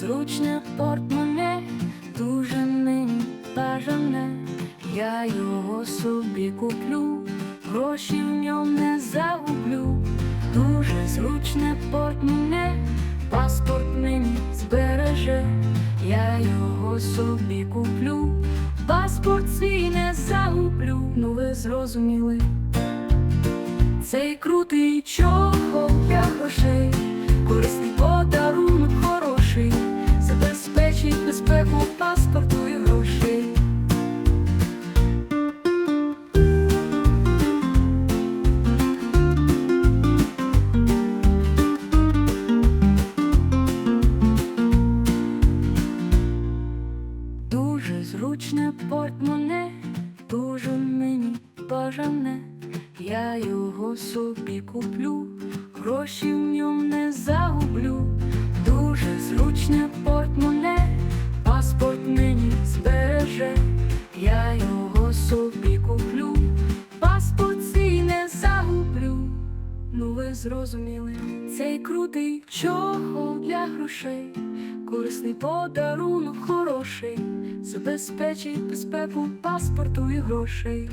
зручне портмоне, дуже мені бажане, я його собі куплю, гроші в ньому не загублю, дуже зручне портмоне, паспорт мені збереже, я його собі куплю, паспорт свій не загублю, ну ви зрозуміли. Цей крутий чохол для зручне портмоне, дуже мені бажане, я його собі куплю, гроші в ньому не загублю, Зрозуміли, цей крутий чохол для грошей, корисний подарунок хороший, забезпечить безпеку паспорту і грошей.